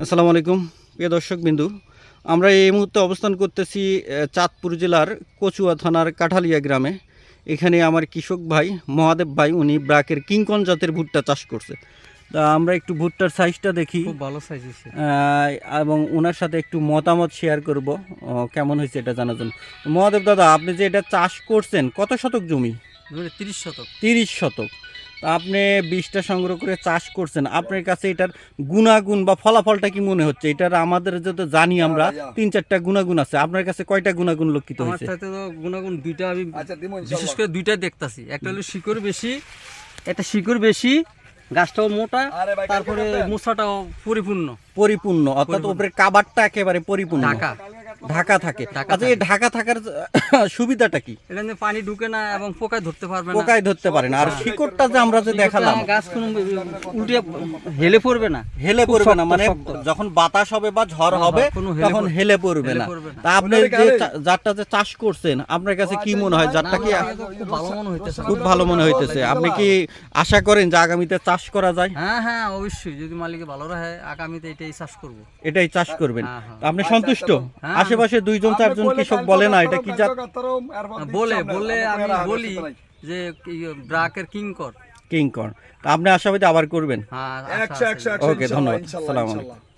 আসসালামু আলাইকুম। প্রিয় দর্শক বিন্দু আমরা এই মুহূর্তে অবস্থান করতেছি চাঁদপুর জেলার কচুয়া থানার কাঠালিয়া গ্রামে। এখানে আমার কৃষক ভাই মহাদেব ভাই উনি ব্রাকের কিংকন জাতের ভুট্টা চাষ করছে। তা আমরা একটু ভুট্টার সাইজটা দেখি। খুব ভালো সাইজ হয়েছে এবং ওনার সাথে একটু মতামত শেয়ার করব। কেমন হয়েছে এটা জানার জন্য। মহাদেব দাদা আপনি যে এটা চাষ করছেন কত শতক জমি? তিরিশ শতক। তিরিশ শতক। আপনি বীজটা সংগ্রহ করে চাষ করছেন আপনার কাছে এটার গুণাগুণ বা ফলাফলটা কি মনে হচ্ছে? এটার আমাদের যত জানি আমরা তিন চারটা গুণাগুণ আছে। আপনার কাছে কয়টা গুণাগুণ লক্ষিত আমার হয়েছে? সাথে তো গুণাগুণ দুইটা আমি আচ্ছা বিশেষ করে দুইটা দেখতাছি। একটা হলো শিকড় বেশি একটা শিকড় বেশি গাছটাও মোটা তারপরে মোসাটাও পরিপূর্ণ। পরিপূর্ণ অর্থাৎ উপরে কাবারটা একেবারে পরিপূর্ণ। ঢাকা। ঢাকা থাকে। আচ্ছা এই ঢাকা থাকার সুবিধাটা কি? এটা নিয়ে পানি ঢুকে না এবং পোকায় ধরতে পারবে না। পোকায় ধরতে পারে না। আর শিকড়টা যে আমরা যে দেখালাম। গাছ কোনো উল্টে হেলে পড়বে না। হেলে খুব পড়বে না। মানে যখন বাতাস হবে বা ঝড় হ্যাঁ, হবে তখন হেলে পড়বে না। তা আপনি যে জাতটা যে চাষ করছেন আপনার কাছে কি মনে হয়? জাতটা কি খুব ভালো মনে হইতেছে। খুব ভালো মনে হইতেছে। আপনি কি আশা করেন যে আগামীতে চাষ করা যায়? হ্যাঁ হ্যাঁ অবশ্যই। যদি মালিকে ভালো রাখে আগামীতে এটাই চাষ করব। এটাই চাষ করবেন। হ্যাঁ, হ্যাঁ। আপনি সন্তুষ্ট? হ্যাঁ। আশেপাশে দুইজন চারজন কৃষক বলে না এটা কি জাত বলে বলে আমি বলি যে ব্রাকের কিংকর কিংকর তা আপনি আশাবাদী আবার করবেন। হ্যাঁ ওকে ধন্যবাদ। সালামালাইকুম সালাম আলাইকুম।